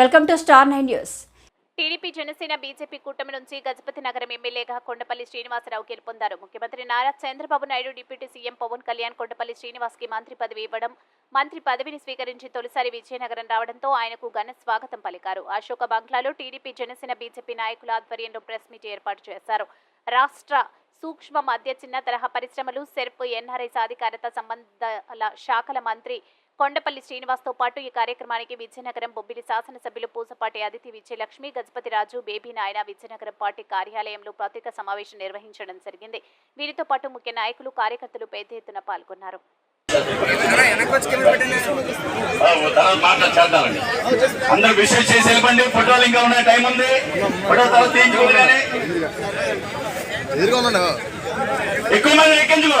Welcome to Star Nine News. TDP Janasena BJP కూటమి నుంచి గజపతి నగరం ఎమ్మెల్యేగా కొండపల్లి శ్రీనివాసరావు గెలుపొందారు. ముఖ్యమంత్రి నారా చంద్రబాబు నాయుడు డిప్యూటీ సీఎం పవన్ కళ్యాణ్ కొండపల్లి శ్రీనివాస్కి మంత్రి పదవి ఇవ్వడం మంత్రి పదవిని స్వీకరించి తొలిసారి విజయనగరం రావడంతో ఆయనకు ఘన స్వాగతం పలికారు. అశోక బంగ్లాలో టీడీపీ జనసేన బీజేపీ నాయకుల ఆధ్వర్యంలో ప్రెస్ మీట్ ఏర్పాటు చేశారు. రాష్ట్ర సూక్ష్మ మధ్య చిన్న తరహా పరిశ్రమలు సెర్ప్ ఎన్ఆర్ఐ సాధికారత సంబంధాల శాఖల మంత్రి కొండపల్లి శ్రీనివాస్తో పాటు ఈ కార్యక్రమానికి విజయనగరం బొబ్బిలి శాసనసభ్యులు పూసపాటి అదితి విజయలక్ష్మి గజపతి రాజు బేబీ నాయన విజయనగరం పార్టీ కార్యాలయంలో పత్రికా సమావేశం నిర్వహించడం జరిగింది. వీరితో పాటు ముఖ్య నాయకులు కార్యకర్తలు పెద్ద ఎత్తున పాల్గొన్నారు. ఆ, తర్వాత మాట్లాడేద్దామండి అందరూ విషయం చేసి వెళ్ళండి ఫోటోలు ఇంకా ఉన్నాయి టైం ఉంది? ఫోటో తర్వాత తీయించుకోండి కానీ. ఎదురుగా ఉన్నాను ఎక్కువ మంది ఎక్కించుకో.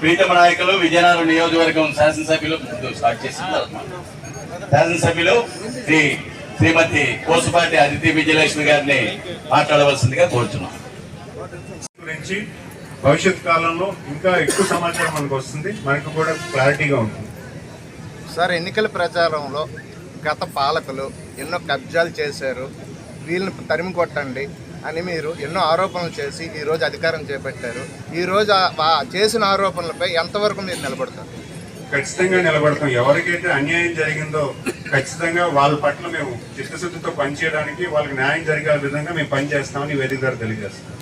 ప్రీతమ నాయకులు విజయనగరం నియోజకవర్గం శాసనసభ్యులు ముందు స్టార్ట్ చేసిన శాసనసభ్యులు శ్రీ శ్రీమతి కోసుపాటి అదితి విజయలక్ష్మి గారిని మాట్లాడవలసిందిగా కోరుతున్నాం గురించి భవిష్యత్ కాలంలో ఇంకా ఎక్కువ సమాచారం మనకు వస్తుంది. మనకు కూడా క్లారిటీగా ఉంటుంది. సార్ ఎన్నికల ప్రచారంలో గత పాలకులు ఎన్నో కబ్జాలు చేశారు. వీళ్ళని తరిమి కొట్టండి అని మీరు ఎన్నో ఆరోపణలు చేసి ఈరోజు అధికారం చేపట్టారు. ఈరోజు చేసిన ఆరోపణలపై ఎంతవరకు మీరు నిలబడతారు? ఖచ్చితంగా నిలబడతాం. ఎవరికైతే అన్యాయం జరిగిందో ఖచ్చితంగా వాళ్ళ పట్ల మేము చిత్తశుద్ధితో పనిచేయడానికి వాళ్ళకి న్యాయం జరిగే విధంగా మేము పనిచేస్తామని వేదిక ద్వారా తెలియజేస్తాం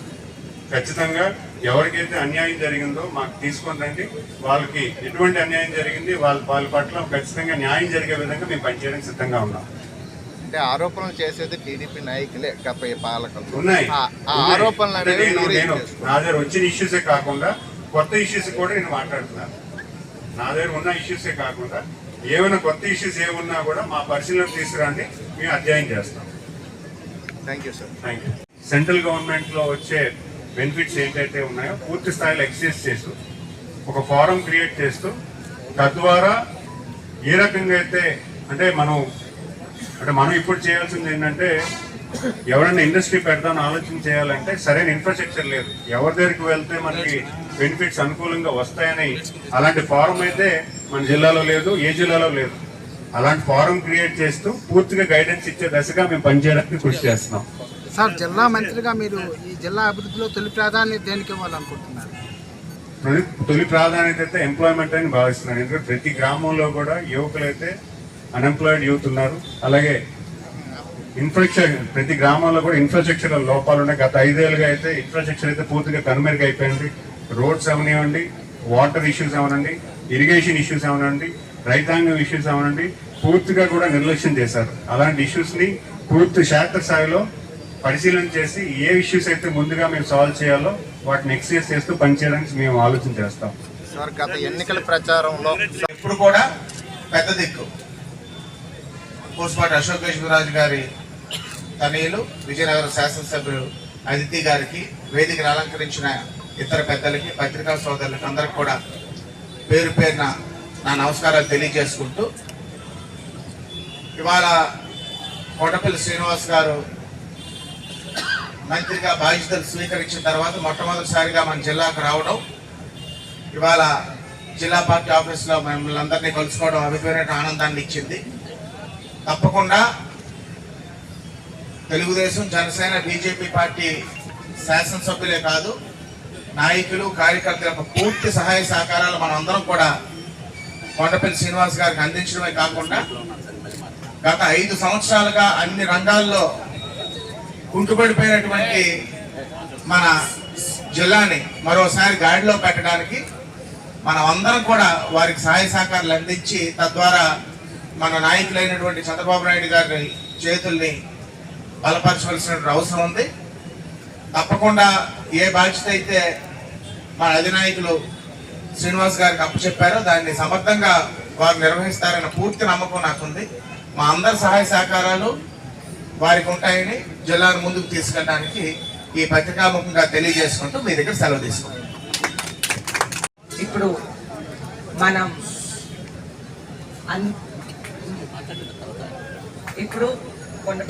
ఖచ్చితంగా ఎవరికైతే అన్యాయం జరిగిందో మాకు తీసుకొని రండి. వాళ్ళకి ఎటువంటి అన్యాయం జరిగింది వాళ్ళ వాళ్ళ పట్ల ఖచ్చితంగా న్యాయం జరిగే విధంగా మేము పనిచేయడానికి సిద్ధంగా ఉన్నాం. అంటే ఆరోపణలు చేసేది టీడీపీ నాయకులే గత పాలకులు. ఆరోపణలు అనేవి. నా దగ్గర వచ్చిన ఇష్యూసే కాకుండా కొత్త ఇష్యూస్ కూడా నేను మాట్లాడుతున్నాను నా దగ్గర ఉన్న ఇష్యూసే కాకుండా ఏమైనా కొత్త ఇష్యూస్ ఏమున్నా కూడా మా పరిశీలన తీసుకురండి మేము అధ్యయనం చేస్తాం. Thank you sir thank you central గవర్నమెంట్లో వచ్చే బెనిఫిట్స్ ఏంటైతే ఉన్నాయో పూర్తి స్థాయిలో ఎక్సైజ్ చేస్తూ ఒక ఫారం క్రియేట్ చేస్తూ తద్వారా ఏ రకంగా అయితే అంటే మనం అంటే మనం ఇప్పుడు చేయాల్సింది ఏంటంటే ఎవరైనా ఇండస్ట్రీ పెడదామని ఆలోచన చేయాలంటే సరైన ఇన్ఫ్రాస్ట్రక్చర్ లేదు. ఎవరి దగ్గరికి వెళ్తే మనకి బెనిఫిట్స్ అనుకూలంగా వస్తాయని అలాంటి ఫారం అయితే మన జిల్లాలో లేదు ఏ జిల్లాలో లేదు. అలాంటి ఫారం క్రియేట్ చేస్తూ పూర్తిగా గైడెన్స్ ఇచ్చే దశగా మేము పనిచేయడానికి కృషి చేస్తున్నాం. సార్ జిల్లా మంత్రిగా మీరు ఈ జిల్లా అభివృద్ధిలో తొలి ప్రాధాన్యత దేనికి ఇవ్వాలనుకుంటున్నారు? తొలి తొలి ప్రాధాన్యత అయితే ఎంప్లాయ్మెంట్ అని భావిస్తున్నాను. ఎందుకంటే ప్రతి గ్రామంలో కూడా యువకులైతే అన్ఎంప్లాయిడ్ యూత్ ఉన్నారు. అలాగే ఇన్ఫ్రాస్ట్రక్చర్ ప్రతి గ్రామంలో కూడా ఇన్ఫ్రాస్ట్రక్చర్ లోపాలు ఉన్నాయి. గత ఐదేళ్ళుగా అయితే ఇన్ఫ్రాస్ట్రక్చర్ అయితే పూర్తిగా కనుమరుగు అయిపోయింది. రోడ్స్ అవనివ్వండి వాటర్ ఇష్యూస్ అవనండి ఇరిగేషన్ ఇష్యూస్ అవనండి రైతాంగం ఇష్యూస్ అవనండి పూర్తిగా కూడా నిర్లక్ష్యం చేశారు. అలాంటి ఇష్యూస్ని పూర్తి శాస్త్ర స్థాయిలో పరిశీలన చేసి ఏ ఇష్యూస్ అయితే ముందుగా మేము సాల్వ్ చేయాలో వాటిని ఎక్సైజ్ చేస్తూ పనిచేయడానికి మేము ఆలోచన చేస్తాం. సార్ గత ఎన్నికల ప్రచారంలో ఎప్పుడు కూడా పెద్ద దిక్కు. పూసపాటి అశోక్ రాజు గారి తనయులు విజయనగరం శాసనసభ్యులు అదితి గారికి వేదికను అలంకరించిన ఇతర పెద్దలకి పత్రికా సోదరులకి అందరికి కూడా పేరు పేరున నా నమస్కారాలు తెలియజేసుకుంటూ ఇవాళ కోటపల్లి శ్రీనివాస్ గారు మంత్రిగా బాధ్యతలు స్వీకరించిన తర్వాత మొట్టమొదటిసారిగా మన జిల్లాకు రావడం ఇవాళ జిల్లా పార్టీ ఆఫీస్లో మిమ్మల్ని అందరినీ కలుసుకోవడం అమితమైన ఆనందాన్ని ఇచ్చింది. తప్పకుండా తెలుగుదేశం జనసేన బీజేపీ పార్టీ శాసనసభ్యులే కాదు నాయకులు కార్యకర్తల పూర్తి సహాయ సహకారాలు మనం అందరం కూడా కొండపల్లి శ్రీనివాస్ గారికి అందించడమే కాకుండా గత ఐదు సంవత్సరాలుగా అన్ని రంగాల్లో కుంటుపడిపోయినటువంటి మన జిల్లాని మరోసారి గాడిలో పెట్టడానికి మనం అందరం కూడా వారికి సహాయ సహకారాలు అందించి తద్వారా మన నాయకులైనటువంటి చంద్రబాబు నాయుడు గారి చేతుల్ని బలపరచవలసినటువంటి అవసరం ఉంది. తప్పకుండా ఏ బాధ్యత అయితే మన అధినాయకులు శ్రీనివాస్ గారికి అప్పచెప్పారో దాన్ని సమర్థంగా వారు నిర్వహిస్తారన్న పూర్తి నమ్మకం నాకుంది. మా అందరి సహాయ సహకారాలు వారికి ఉంటాయని జిల్లాను ముందుకు తీసుకెళ్ళడానికి ఈ పత్రికాముఖంగా తెలియజేసుకుంటూ మీ దగ్గర సెలవు తీసుకుంటాం ఇప్పుడు మనం ఇప్పుడు కొండ